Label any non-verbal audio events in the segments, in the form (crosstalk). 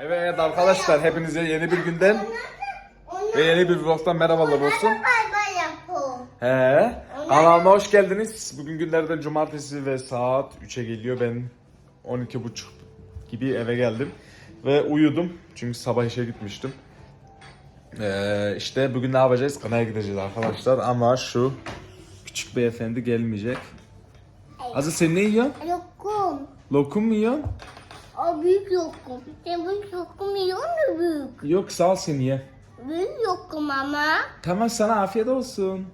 Evet arkadaşlar hepinize yeni bir günden ve yeni bir vlogdan merhabalar olsun. He. Kanalıma hoş geldiniz. Bugün günlerden cumartesi ve saat 3'e geliyor. Ben 12.30 gibi eve geldim. Ve uyudum. Çünkü sabah işe gitmiştim. Ee, işte bugün ne yapacağız? Kanaya gideceğiz arkadaşlar. Ama şu küçük beyefendi gelmeyecek. Azı sen ne yiyorsun? Lokum. Lokum mu yiyorsun? O büyük lokum. Sen büyük lokum yiyor mu büyük? Yok sağ ol sen ye. Büyük lokum ama. Tamam sana afiyet olsun.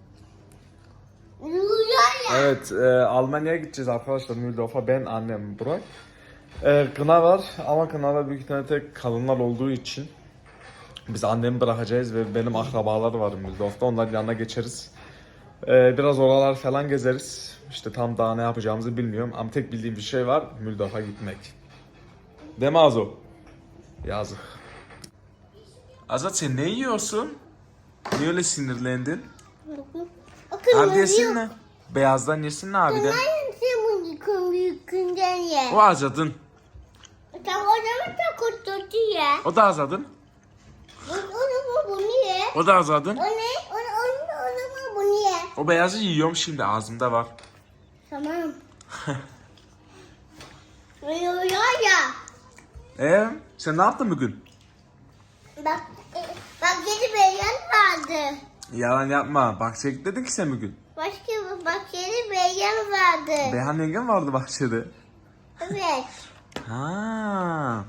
Rüya ya. Evet, e, Almanya'ya gideceğiz arkadaşlar Müldorf'a. Ben, annem, Burak. E, kına var ama kınada büyük ihtimalle tek kadınlar olduğu için biz annemi bırakacağız ve benim akrabalar var Müldorf'ta. Onların yanına geçeriz. E, biraz oralar falan gezeriz. İşte tam daha ne yapacağımızı bilmiyorum ama tek bildiğim bir şey var. Müldorf'a gitmek. Değil mi Azo? Yazık. Azat sen ne yiyorsun? Niye öyle sinirlendin? Abi yesene. Beyazdan yesene abi de. Sen sen büyük büyükünden ye. O azadın. Tamam o zaman çok kötü ye. O da azadın. Onu bunu bunu ye. O da azadın. O ne? Onu onu onu bunu ye. O beyazı yiyorum şimdi ağzımda var. Tamam. (laughs) Rüya ya. Ee, sen ne yaptın bugün? Bak, e, bak yeni beyan vardı. Yalan yapma. Bahçeye git dedin ki sen bugün. Başka bak yeni beyan vardı. Beyhan yengen vardı bahçede. Evet. (laughs) Ha.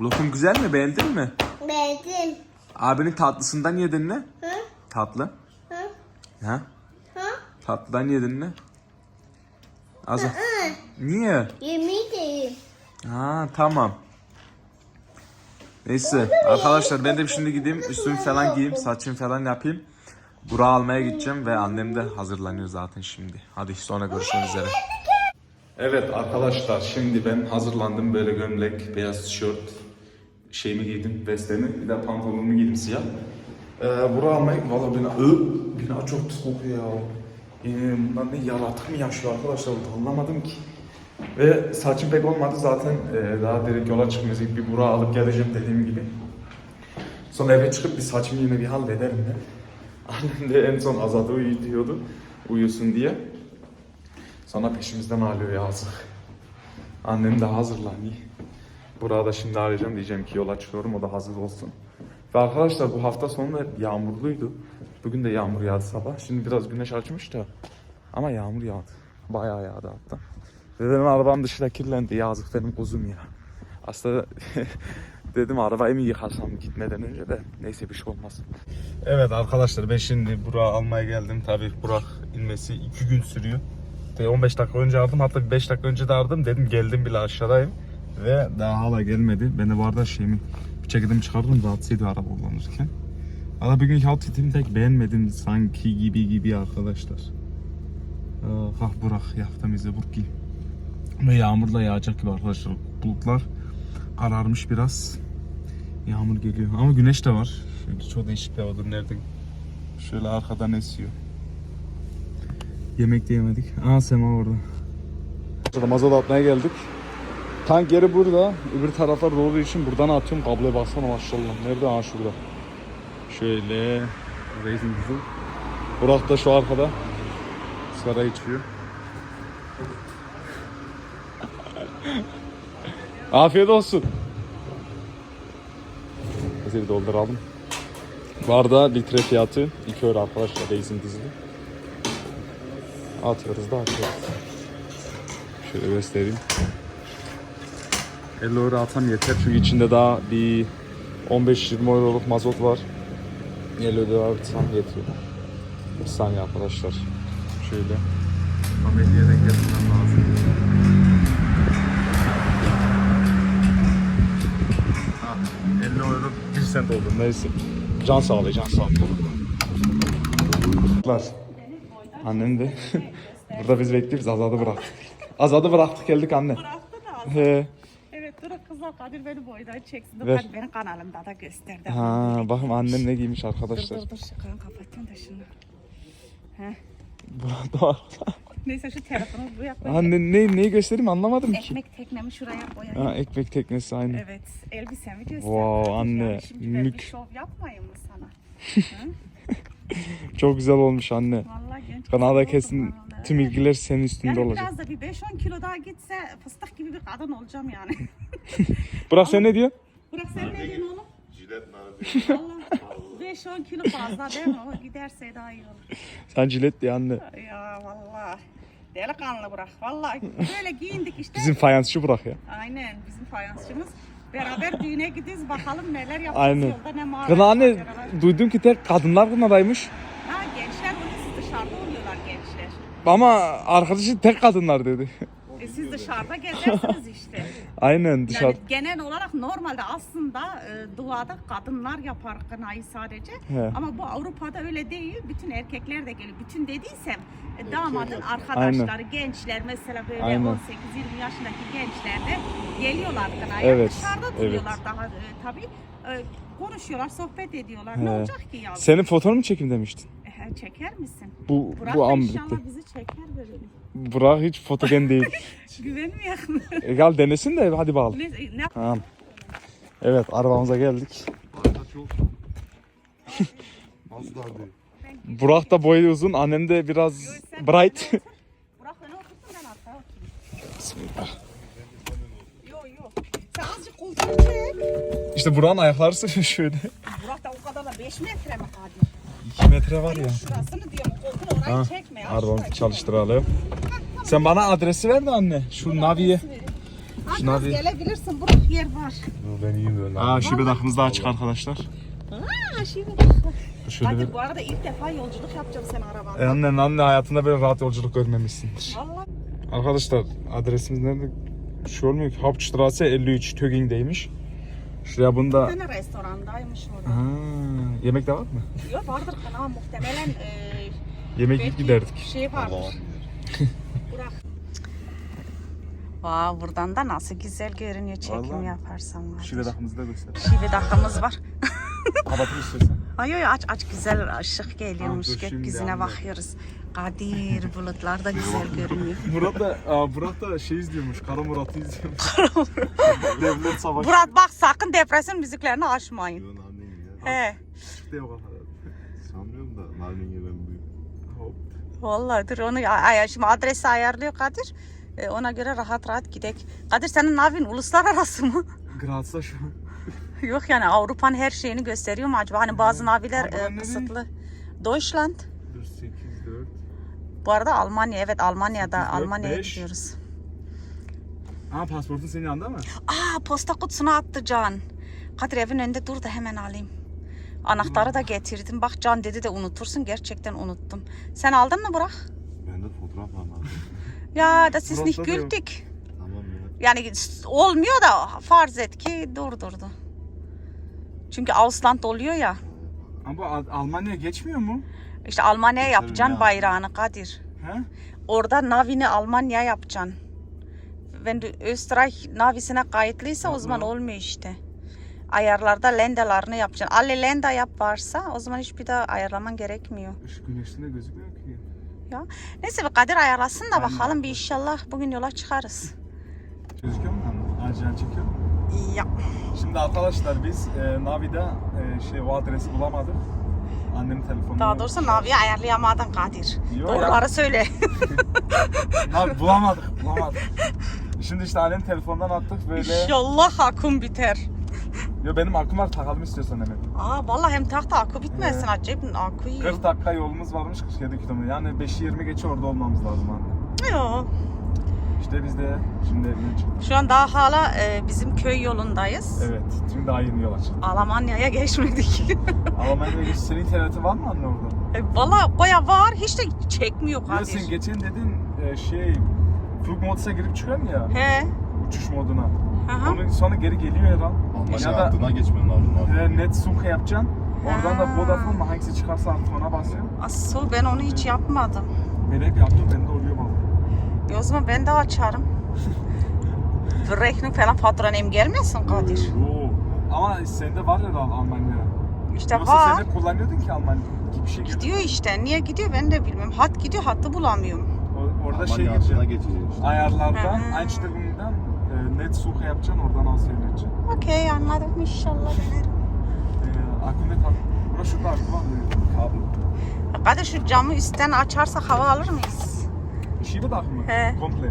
Lokum güzel mi? Beğendin mi? Beğendim. Abinin tatlısından yedin mi? Hı? Tatlı. Hı? Ha? Hı? Tatlıdan yedin mi? Az. Hı. Niye? Yemeği de yiyeyim. Ha tamam. Neyse arkadaşlar ben de şimdi gideyim üstümü falan giyeyim saçımı falan yapayım. Burak'ı almaya gideceğim ve annem de hazırlanıyor zaten şimdi. Hadi sonra görüşmek üzere. Evet arkadaşlar şimdi ben hazırlandım böyle gömlek, beyaz tişört şeyimi giydim, vestemi bir de pantolonumu giydim siyah. Ee, Burak'ı almaya valla bina, Ih, bina çok kokuyor ya. Ee, bunlar ne yaratık mı yaşıyor arkadaşlar anlamadım ki. Ve saçım pek olmadı zaten e, daha direkt yola çıkmayacak bir Burak'ı alıp geleceğim dediğim gibi. Sonra eve çıkıp bir saçımı yine bir hallederim de. (laughs) Annem de en son Azad'ı uyutuyordu uyusun diye. Sonra peşimizden ağlıyor yazık. Annem de hazırlanıyor. Burak'ı da şimdi arayacağım diyeceğim ki yola çıkıyorum o da hazır olsun. Ve arkadaşlar bu hafta sonu hep yağmurluydu. Bugün de yağmur yağdı sabah. Şimdi biraz güneş açmış da. Ama yağmur yağdı. Bayağı yağdı hatta. Benim arabam dışına kirlendi. Yazık benim kuzum ya. Aslında (laughs) dedim arabayı mı yıkasam gitmeden önce de neyse bir şey olmaz. Evet arkadaşlar ben şimdi Burak'ı almaya geldim. Tabii Burak inmesi 2 gün sürüyor. Ve 15 dakika önce aradım hatta 5 dakika önce de aradım dedim geldim bile aşağıdayım. Ve daha hala gelmedi. Ben de bu arada şeyimi bir ceketimi çıkardım rahatsız ediyor araba kullanırken. Valla bugün halt titimi pek beğenmedim sanki gibi gibi arkadaşlar. Aa, Kalk Burak yaptığımızda Burki. Ve yağmur da yağacak gibi arkadaşlar. Bulutlar kararmış biraz. Yağmur geliyor ama güneş de var. Şöyle çok değişik bir havadır. Nerede? Şöyle arkadan esiyor. Yemek de yemedik. Aa Sema orada. Mazot atmaya geldik. Tank yeri burada. Öbür taraflar dolu için buradan atıyorum. Kabloya baksana maşallah. Nerede? Aa şurada. Şöyle. Racing Diesel. Burak da şu arkada. Sigara içiyor. (laughs) Afiyet olsun. Bir dolduralım. Barda litre fiyatı 2 euro arkadaşlar Racing Diesel. Atıyoruz da atıyoruz. Şöyle göstereyim. 50 euro atsam yeter çünkü içinde daha bir 15-20 euroluk mazot var. 50 euro atsam yetiyor. Bir saniye arkadaşlar. Şöyle. Ameliyeye denk getirmem lazım. Ha, 50 euro 1 sent oldu neyse. Can sağlığı can sağlığı. Annem de (laughs) burada biz bekliyoruz Azad'ı bıraktık. Azad'ı bıraktık geldik anne. Bıraktı da. He. Dur Kadir beni boydan çeksin. Dur Ver. hadi benim kanalımda da gösterdi. Ha, bakın annem ne giymiş Dur arkadaşlar. dur dur şu kan kapatayım da şunu. Heh. Burada. (laughs) Neyse şu telefonu buraya koy. Anne ne, neyi göstereyim anlamadım ki. Ekmek teknemi şuraya koyayım. Ha, ekmek teknesi aynı. Evet, elbisemi göster. Wow, anne, Yani şimdi ben bir mük. şov yapmayayım mı sana? (laughs) Çok güzel olmuş anne. Vallahi genç Kanada kesin. Tüm ilgiler senin üstünde Yani olacak. biraz da bir 5-10 kilo daha gitse fıstık gibi bir kadın olacağım yani. Burak sen ne diyor? Burak sen ne diyorsun oğlum? Valla 5-10 kilo fazla değil mi? O giderse daha iyi olur. Sen cilet diye anne. Ya valla. Delikanlı Burak. Valla böyle giyindik işte. Bizim fayansçı Burak ya. Aynen bizim fayansçımız. Beraber düğüne gidiyoruz bakalım neler yapacağız Aynen. yolda ne mağara. Kına anne duydum ki tek kadınlar kınadaymış. Ha gençler onu siz dışarıda oluyorlar gençler. Ama arkadaşı tek kadınlar dedi. E, siz dışarıda gezersiniz işte. (laughs) Aynen dışarı. Yani genel olarak normalde aslında e, duada kadınlar yapar kınayı sadece. He. Ama bu Avrupa'da öyle değil. Bütün erkekler de geliyor. Bütün dediysem e, damadın arkadaşları, gençler mesela böyle Aynen. 18-20 yaşındaki gençler de geliyorlar kınaya. Evet, Dışarıda evet. duruyorlar daha e, tabii. E, konuşuyorlar, sohbet ediyorlar. Ne He. olacak ki ya? Senin fotoğrafını mı çekeyim demiştin? E, çeker misin? Bu Burak bu da an inşallah bitti. bizi çeker böyle. Burak hiç fotogen değil. (laughs) Güvenmiyor mu? e, gel denesin de hadi bakalım. ne, ne Tamam. Evet arabamıza geldik. Az daha değil. Burak da boyu uzun, annem de biraz Sen bright. (laughs) Burak öne otursun ben arkaya oturayım. Bismillah. Yo yo. Sen azıcık koltuğu çek. İşte Burak'ın ayakları (laughs) şöyle. Burak da o kadar da 5 metre mi Kadir? 2 metre var ya. Şurasını diyorum koltuğu orayı Ha, çekme. ya, şurayı. çalıştıralım. Sen bana adresi ver de anne. Şu Navi'ye. Ha, Şu biraz Navi. gelebilirsin Burak yer var. Dur ben iyiyim böyle. Aa şube takımız daha açık arkadaşlar. Ha şimdi bak. Şöyle bir... Kadir bu arada ilk defa yolculuk yapacağım sen arabanda. E anne, anne hayatında böyle rahat yolculuk görmemişsindir. Valla. Arkadaşlar adresimiz nerede? Şu olmuyor ki. Hauptstraße 53 Töging'deymiş. Şuraya bunu da... Bir tane restorandaymış orada. Ha, yemek de var mı? Yok vardır kana muhtemelen e, Yemek yiyip belki giderdik. şey vardır. Burak. Vay buradan da nasıl güzel görünüyor çekim Vallahi. yaparsam. var. Şube takımızı da göster. Şive dakikamız var. (laughs) Kapatır istiyorsan. Ay ay aç aç güzel ışık geliyormuş dur şimdi gökyüzüne anne. bakıyoruz. Kadir bulutlar da güzel görünüyor. (laughs) Murat da, aa, Murat da şey izliyormuş. Kara Murat'ı izliyormuş. (laughs) Devlet Savaşı. Murat bak sakın depresyon müziklerini açmayın. Yo He. Çıktı yok. Sanmıyorum da narnin ya ben büyük. Hop. Vallahi dur onu ay, şimdi adresi ayarlıyor Kadir. E, ona göre rahat rahat gidek. Kadir senin navin uluslararası mı? Graz'da şu an. Yok yani Avrupa'nın her şeyini gösteriyor mu acaba? Hani bazı naviler e, kısıtlı. Deutschland. Dur 8, 4. Bu arada Almanya evet Almanya'da Sekiz, dört, Almanya'ya beş. gidiyoruz. Aa pasportun senin yanında mı? Aa posta kutusuna attı Can. Kadir evin önünde dur da hemen alayım. Anahtarı da getirdim. Bak Can dedi de unutursun. Gerçekten unuttum. Sen aldın mı Burak? Bende fotoğraf var lan. Ya da siz nicht gültük. tamam ya. Yani olmuyor da farz et ki durdurdu. Çünkü Ausland oluyor ya. Ama Al- Almanya geçmiyor mu? İşte Almanya'ya Tabii yapacaksın ya. bayrağını Kadir. He? Orada navini Almanya yapacaksın. Wenn du Österreich navisine kayıtlıysa o zaman olmuyor işte. Ayarlarda lendalarını yapacaksın. Alle lenda yap varsa o zaman hiçbir daha ayarlaman gerekmiyor. Işık güneşinde gözükmüyor ki. Neyse bir Kadir ayarlasın da Aynen. bakalım bir inşallah bugün yola çıkarız. Gözüküyor mu? Acilen çekiyor. Ya. Şimdi arkadaşlar biz e, Navi'de e, şey o adresi bulamadık. Annemin telefonu. Daha doğrusu naviyi ayarlayamadın Kadir. Yo, Doğruları söyle. (laughs) Navi bulamadık, bulamadık. Şimdi işte annemin telefondan attık böyle. İnşallah akım biter. Yo benim akım var takalım istiyorsan hemen. Aa vallahi hem tahta akü bitmesin acayip akü iyi. 40 dakika yolumuz varmış 47 kilometre. Yani 5'i 20 geçe orada olmamız lazım anne. Yo. İşte biz de şimdi evine çıktık. Şu an daha hala e, bizim köy yolundayız. Evet, şimdi daha yeni yola çıktık. Almanya'ya geçmedik. (laughs) Almanya'da geç. Senin interneti var mı anne orada? e, Valla baya var. Hiç de çekmiyor sen Kadir. geçen dedin e, şey flug moduna girip çıkıyorsun ya He. uçuş moduna. Aha. Onun sonra geri geliyor herhalde. Almanya Ya da- hattına geçmen lazım abi. E, net suche yapacaksın. Oradan da. Vodafone mu hangisi çıkarsa artık ona basıyorsun. Asıl ben onu hiç yapmadım. Ben hep yaptım, bende oluyor vallahi. E, o zaman ben de açarım. (laughs) Rechnung falan faturan hem gelmesin Kadir. Oo. Ama sende var herhalde Almanya. İşte Yoksa var. sen de kullanıyordun ki Almanya gibi bir şey. Gidiyor işte. Niye gidiyor ben de bilmiyorum. Hat gidiyor hattı bulamıyorum. O- Orada şey Almanya altına gireceksin. geçeceksin işte. Ayarlardan Hı. Einstellung'dan net suche yapacaksın oradan al seyredeceksin. Okey anladım inşallah denerim. E, akü ne tak? Burası şurada mı? Kablo. Hadi şu camı üstten açarsak hava alır mıyız? Schiebedach mı? He. Komple.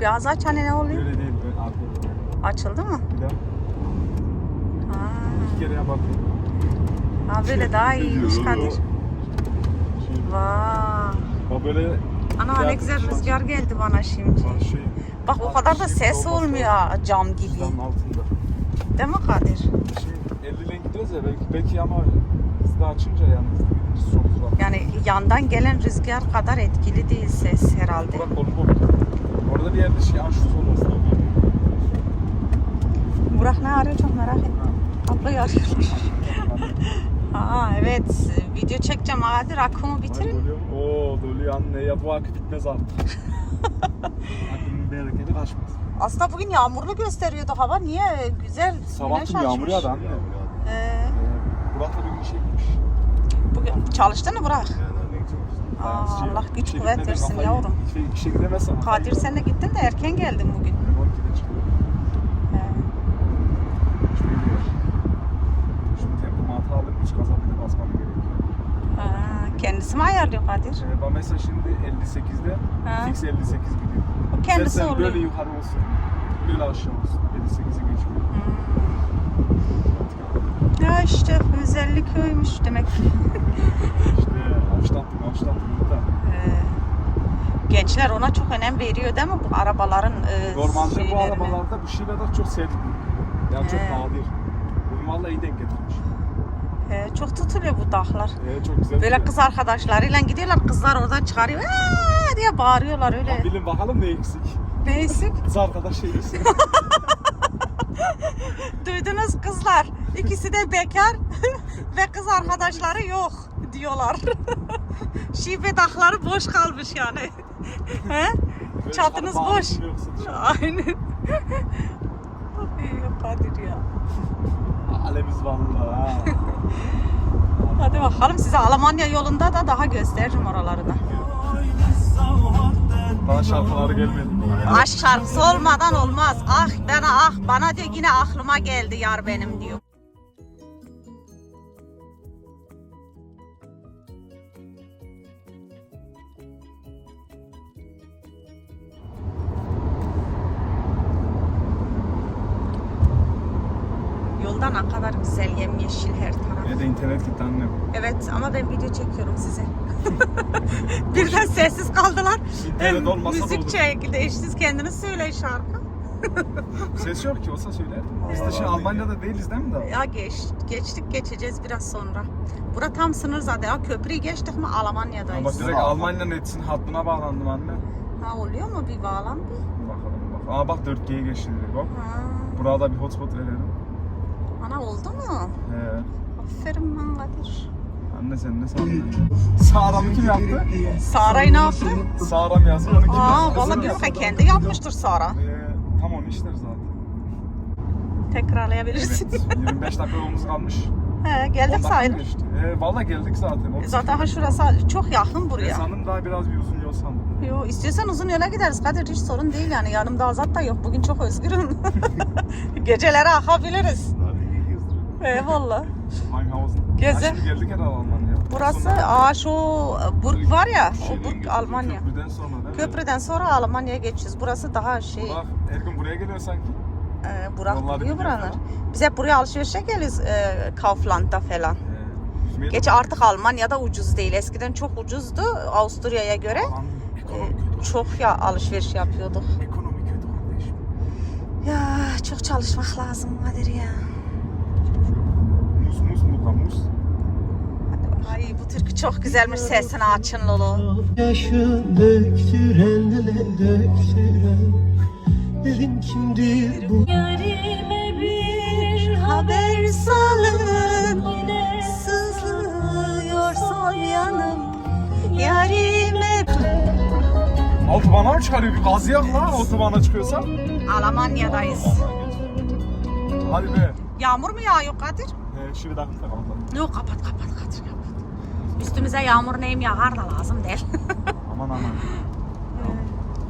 Biraz aç hani ne oluyor? Öyle değil. Böyle arka. Açıldı mı? Bir daha. Ha, İki kere yap bakayım. ha böyle daha iyiymiş Kadir. oluyor. Vay. Bak böyle Ana ne güzel rüzgar geldi bana şimdi. Şey. Bak o kadar da ses olmuyor cam gibi. Cüzdanın altında. Değil mi Kadir? Şimdi 50 ile gidiyoruz ya belki, belki ama hızlı açınca yani hızlı gidince çok uzak. Yani yandan gelen rüzgar kadar etkili değil ses herhalde. Burak kolu koptu. Orada bir yerde şey, an şu sol olsun. Burak ne arıyor çok merak ettim. Ablayı arıyorlar. (laughs) Ha evet video çekeceğim hadi rakımı bitirin. Oo doluyor anne ya bu akü bitmez artık. (laughs) Bereketi kaçmaz. Aslında bugün yağmurlu gösteriyordu hava. Niye? Güzel Sabah güneş tüm yağmur yağdı anne. Ee, Ee, Burak da bugün işe gitmiş. bugün çalıştın mı Burak? Güzel. Aa, Ben şey- Allah güç işe kuvvet gitmeden versin kafayı- yavrum. İşe, işe gidemezsem. Kadir sen de gittin de erken geldin bugün. 12'de çıkıyor. Ee. Şimdi aldım 3 gaza basmam gerekiyor. ha, kendisi mi ayarlıyor Kadir? Ee, ben mesela şimdi 58'de Ha. fix 58 gidiyor. Kendisi İstersen oluyor. böyle yukarı olsun, böyle aşağı olsun. 58'i geçmiyor. Ya işte özellik öymüş demek ki. İşte avştattım, avştattım da. Ee, gençler ona çok önem veriyor değil mi? Bu arabaların e, Normalde bu şeylerine. arabalarda bu şeyler çok sevdim. Yani çok He. nadir. Bugün vallahi iyi denk getirmiş. Ee, çok tutuluyor bu dağlar. Ee, çok güzel. Böyle kız arkadaşlarıyla gidiyorlar. Kızlar oradan çıkarıyor. Aa diye bağırıyorlar öyle. Bilin bakalım ne eksik. Neyse. Kız arkadaş şey eksik. (laughs) Duydunuz kızlar. İkisi de bekar (laughs) ve kız arkadaşları yok diyorlar. (laughs) Şibe dağları boş kalmış yani. He? Çatınız şarap boş. Aynen. İyi Kadir ya. Alemiz ha. (laughs) Hadi bakalım size Almanya yolunda da daha gösteririm oraları da. Daha şarkıları gelmedi. Aşk şarkısı olmadan olmaz. Ah bana ah bana diyor yine aklıma geldi yar benim diyor. Yolda ne kadar güzel yemyeşil her taraf. Ya da internet gitti annem. Evet ama ben video çekiyorum size. (laughs) Birden sessiz kaldılar. İnternet olmasa müzik çekildi. Eşsiz kendiniz söyleyin şarkı. Ses yok ki olsa söylerdim. (laughs) Biz de şimdi Almanya'da değiliz değil mi daha? Ya geç, geçtik geçeceğiz biraz sonra. Bura tam sınır zaten. Ya köprüyü geçtik mi Ama Almanya'dayız. direkt Almanya netsin hattına bağlandım anne. Ha oluyor mu bir bağlam bir? Bakalım bak. Aa bak 4G'ye geçti direkt bak. Ha. Burada bir hotspot verelim. Ana oldu mu? He. Aferin lan Kadir. Anne sen ne sandın? Sağramı kim yaptı? Sara'yı ne yaptı? Sağram yazdı onu kim Aa yaptı? valla Kızım yaptı. kendi yapmıştır Sara. Ee, tam onu işler zaten. Tekrarlayabilirsin. Evet. 25 dakika yolumuz kalmış. He 10 geldik sayılır. geçti. Ee, Valla geldik zaten. O- Zaten ha şurası çok yakın Ben buraya. sandım daha biraz bir uzun yol sandım. Yo, istiyorsan uzun yola gideriz Kadir hiç sorun değil yani yanımda Azat da yok bugün çok özgürüm. (laughs) Geceleri akabiliriz. Eyvallah. Mainhausen. Geze. Ha, şimdi geldik herhalde Almanya'ya. Burası aa şu Burg var ya o Burg Almanya. Köprüden sonra değil mi? Köprüden sonra Almanya'ya geçiyoruz. Burası daha şey Bak her gün buraya geliyor sanki. e, Burak Yolları biliyor falan. Biz hep buraya alışverişe geliyoruz e, Kaufland'da falan. Ee, Geç artık Almanya'da ucuz değil. Eskiden çok ucuzdu Avusturya'ya göre. Aman, E, çok ya alışveriş yapıyorduk. Ekonomi kötü kardeşim. Ya çok çalışmak lazım Kadir ya. Türkü çok güzelmiş sesini açın Lolo. Yaşı döktürenle döktüren Dedim kimdir bu Yarime bir haber salın Sızlıyor sol yanım Yarime Otobana mı çıkarıyor? Bir gazı yak lan otobana çıkıyorsa. Almanya'dayız. Hadi be. Yağmur mu yağıyor Kadir? Ee, şimdi dakika kapatalım. Yok kapat kapat. Üstümüze yağmur neyim yağar da lazım değil. (laughs) Aman aman.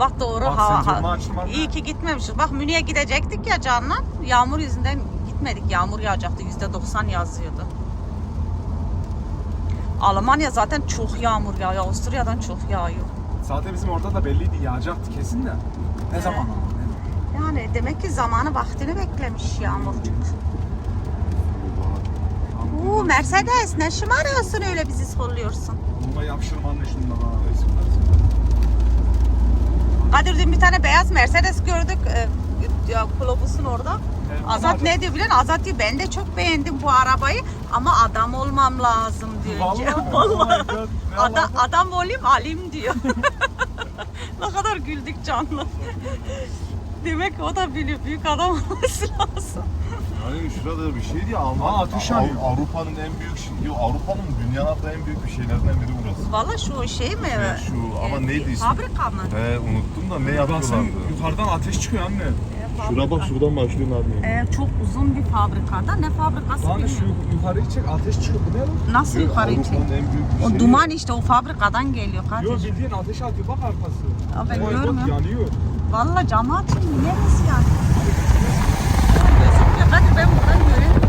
Bak doğru Bak, ha, sen ha. camı açtın anne. İyi ki gitmemişiz. Bak Münih'e gidecektik ya Can'la. Yağmur yüzünden gitmedik. Yağmur yağacaktı. Yüzde doksan yazıyordu. Almanya zaten çok yağmur yağıyor. Avusturya'dan çok yağıyor. Zaten bizim orada da belliydi yağacaktı kesin de. Ne zaman ama? ne- Yani demek ki zamanı vaktini beklemiş yağmurcuk. Uuu Mercedes ne şımarıyorsun öyle bizi solluyorsun. Buna yapışırım anne şundan ha. Kadir dün bir tane beyaz Mercedes gördük. Ee, ya, Kulobus'un orada. Evet, Azat ne diyor biliyor musun? Azat diyor ben de çok beğendim bu arabayı ama adam olmam lazım diyor. Vallahi. Vallahi. (laughs) Oh my God, ne Ada- alaka? adam olayım alayım diyor. (laughs) ne kadar güldük canlı. Demek o da biliyor büyük adam olması lazım. Yani şurada bir şey diye Alman, Aa, ateş Av- yanıyor. Avrupa'nın en büyük şey, yok Avrupa'nın dünyanın en büyük bir şeylerden biri burası. Valla şu şey mi? Evet, şu, ama neydi ismi? Fabrika mı? He unuttum da ne Baksana yapıyorlardı? yukarıdan ateş çıkıyor anne. Şuna bak şuradan başlıyor abi. Ee, çok uzun bir fabrikada. Ne fabrikası Anne şu bilmiyorum. yukarıyı çek ateş çıkıyor. Bu ne lan? Nasıl yukarı Avrupa'nın için? en büyük bir O şeyi. duman işte o fabrikadan geliyor. Yok bildiğin ateş atıyor bak arkası. Ya ben God, görmüyorum. yanıyor. Valla camı açayım. Neresi yani? Gözükmüyor. Kadir ben buradan göremiyorum.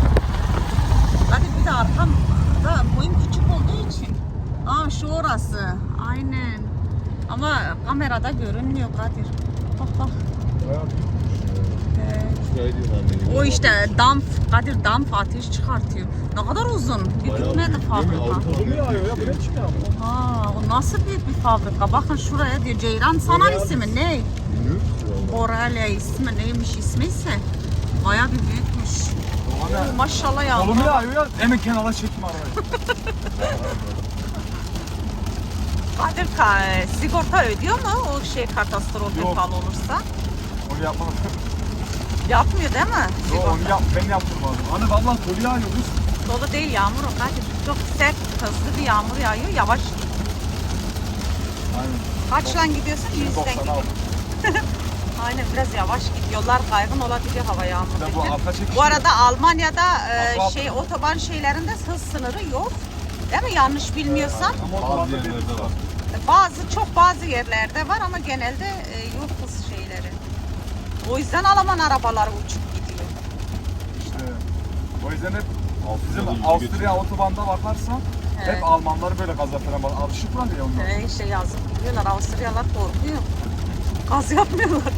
Kadir bir de arkamda boyum küçük olduğu için. Aa şu orası. Aynen. Ama kamerada görünmüyor Kadir. Bak bak. Ee, o işte damp, Kadir damp ateş çıkartıyor. Ne kadar uzun. Bir gitmedi fabrika. ya? Aa, o nasıl büyük bir fabrika. Bakın şuraya diyor Ceyran sanayisi mi ne? Boralya ismi neymiş ismi ise baya bir büyükmüş. Maşallah ya. Kolumu yağıyor ya. Hemen kenara çektim arabayı. (laughs) Kadir ka- sigorta ödüyor mu o şey katastrofe Yok. falan olursa? Onu yapmadım. Yapmıyor değil mi? Yo, Sigorta. onu yap, ben yaptım abi. Anne vallahi kolu yağıyor kız. Dolu değil yağmur o Kadir. Çok sert hızlı bir yağmur yağıyor. Yavaş. Aynen. Kaçla gidiyorsun? Yüzden 90 gidiyor. aldım. (laughs) Aynen biraz yavaş git. Yollar kaygın olabiliyor hava yağmur. Bir de bu arka çekiş. Bu arada Almanya'da e, şey otoban şeylerinde hız sınırı yok. Değil mi? Yanlış bilmiyorsam. Ama Bazı yerlerde var. Bazı çok bazı yerlerde var ama genelde e, yok şeyleri. O yüzden Alman arabaları uçup gidiyor. İşte. O yüzden hep bizim Avusturya otobanda bakarsan Evet. hep Almanlar böyle gaza falan bak. Alışıklar ya onlar. E, işte yazık gidiyorlar. Avusturyalılar korkuyor. Gaz yapmıyorlar.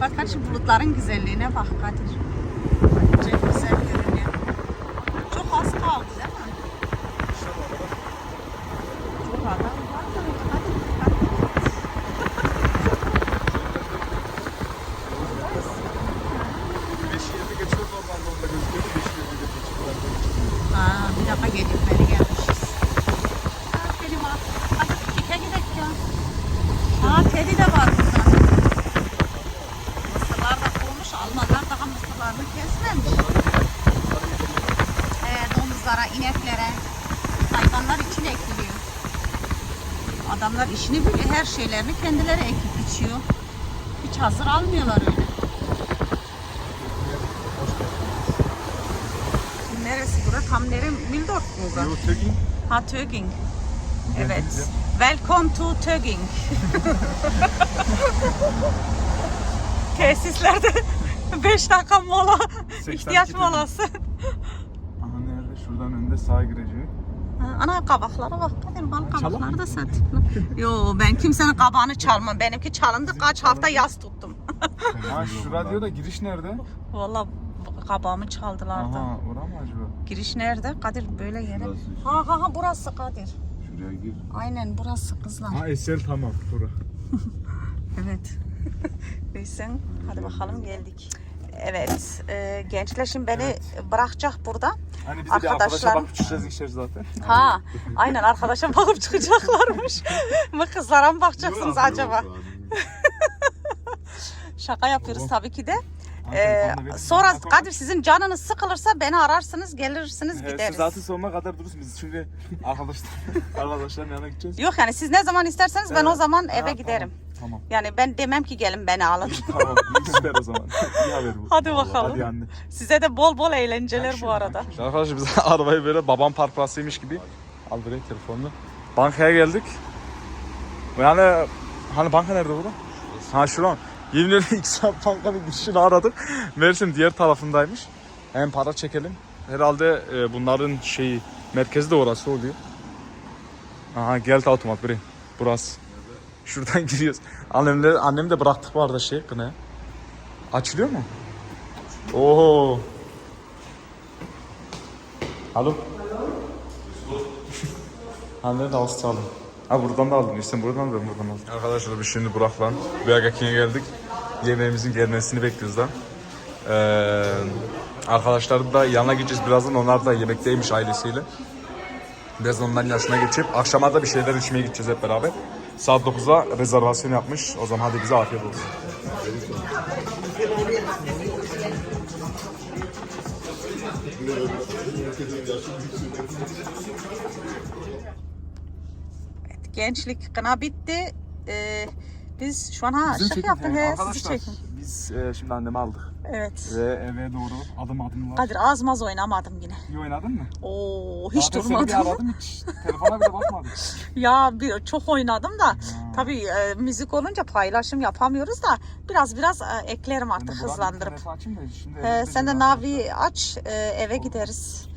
Bak kaç bulutların güzelliğine bak Kadir. Çok güzel görünüyor. Çok az kaldı değil mi? Çok adam var da hadi. Beşi yedi geçiyor normalde onda gözüküyor. Beşi yedi geçiyor. Aa, bir dakika gecikmeli gelmişiz. Aa, Teddy var. Hadi kike gidelim ya. Aa, Teddy de var burada. Mısırlar da kurumuş. Almanlar daha mısırlarını kesmemiş. Ee, domuzlara, ineklere, hayvanlar için ekiliyor. Adamlar işini biliyor. Her şeylerini kendileri ekip biçiyor. Hiç hazır almıyorlar öyle. Neresi bura? Tam nere? Mildorf mu bu? Yok Tegin. Ha Töging. Evet. Welcome to Töging. (laughs) Tesislerde 5 dakika mola, 82 ihtiyaç molası. Aha nerede? Şuradan önde sağa girecek. Ana kabaklara bak. Kadın bal kabakları da sat. (laughs) Yo ben kimsenin kabağını çalmam. Benimki çalındı kaç hafta yaz tuttum. Ha şura diyor da giriş nerede? Vallahi kabağımı çaldılar da. Aha ora mı acaba? Giriş nerede? Kadir böyle yere. Burası işte. Ha ha ha burası Kadir. Şuraya gir. Aynen burası kızlar. Ha Esel tamam. Tura. (laughs) evet. (laughs) Neyse hadi bakalım geldik. Evet e, gençler şimdi beni bırakacak burada. Hani bize bir arkadaşa Arkadaşlar- bakıp çıkacağız içeri zaten. Ha aynen arkadaşa bakıp çıkacaklarmış. (laughs) Bu kızlara mı bakacaksınız acaba? (laughs) Şaka yapıyoruz tabii ki de. Ee, sonra Kadir sizin canınız sıkılırsa beni ararsınız gelirsiniz gideriz. zaten sonuna kadar durursun biz şimdi (laughs) arkadaşlar arkadaşların yanına gideceğiz. Yok yani siz ne zaman isterseniz ben o zaman eve Ha, giderim. Tamam. Yani ben demem ki gelin beni alın. (laughs) Tamam. Süper o zaman. İyi haber bu. Hadi bakalım. Hadi anne. Size de bol bol eğlenceler bu arada. Arkadaşlar biz (laughs) arabayı böyle babam park plasıymış gibi al buraya telefonunu. Bankaya geldik. Yani hani banka nerede burada? Ha şuran. Yemin ederim ilk saat bankanın girişini aradık. Mersin diğer tarafındaymış. Hem para çekelim. Herhalde e, bunların şeyi merkezi de orası oluyor. Aha gel otomat buraya. Burası. Şuradan (laughs) giriyoruz. Annemle, annem de bıraktık bu arada şey kınaya. Açılıyor mu? Oo. Alo. (laughs) Anne de çalın. Ha buradan da aldın işte buradan da buradan aldım. Arkadaşlar biz şimdi Burak'la Beyagaki'ye geldik. Yemeğimizin gelmesini bekliyoruz da. Ee, arkadaşlar da yanına gideceğiz birazdan. Onlar da yemekteymiş ailesiyle. Biraz onların yaşına geçip akşama da bir şeyler içmeye gideceğiz hep beraber. Saat 9'a rezervasyon yapmış. O zaman hadi bize afiyet olsun. Gençlik kına bitti. Ee, biz şu an ha şaka yaptık he sizi çekin. Biz e, şimdi annemi aldık. Evet. Ve eve doğru adım adım var. Kadir az maz oynamadım yine. İyi oynadın mı? Oo hiç Zaten seni bir durmadım. aradım hiç. Telefona bile bakmadım. (laughs) Ya bir, çok oynadım da tabii e, müzik olunca paylaşım yapamıyoruz da biraz biraz e, eklerim artık hızlandırıp. Ee, sen de Navi aç e, eve gideriz.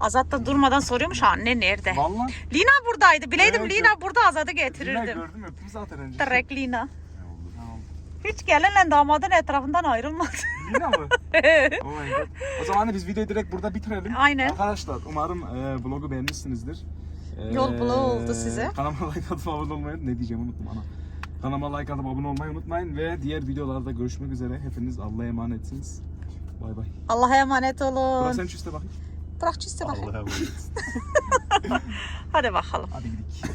Azat da durmadan soruyormuş anne nerede? Valla. Lina buradaydı. Bileydim Evet, Lina burada Azat'ı Yine getirirdim. gördüm öptüm zaten önce. Direkt Lina. Hiç gelinle damadın etrafından ayrılmadı. Yine mi? (laughs) oh my god. O zaman biz videoyu direkt burada bitirelim. Aynen. Arkadaşlar umarım e, vlogu beğenmişsinizdir. E, Yol bulu oldu size. Kanalıma like atıp abone olmayı ne diyeceğimi unuttum ana. Kanalıma like atıp abone olmayı unutmayın ve diğer videolarda görüşmek üzere. Hepiniz Allah'a emanetsiniz. Bay bay. Allah'a emanet Bırak olun. sen şu üstte bakayım. Bırak çiste bakayım. Allah'a emanet. (laughs) (laughs) Hadi bakalım. Hadi gidelim.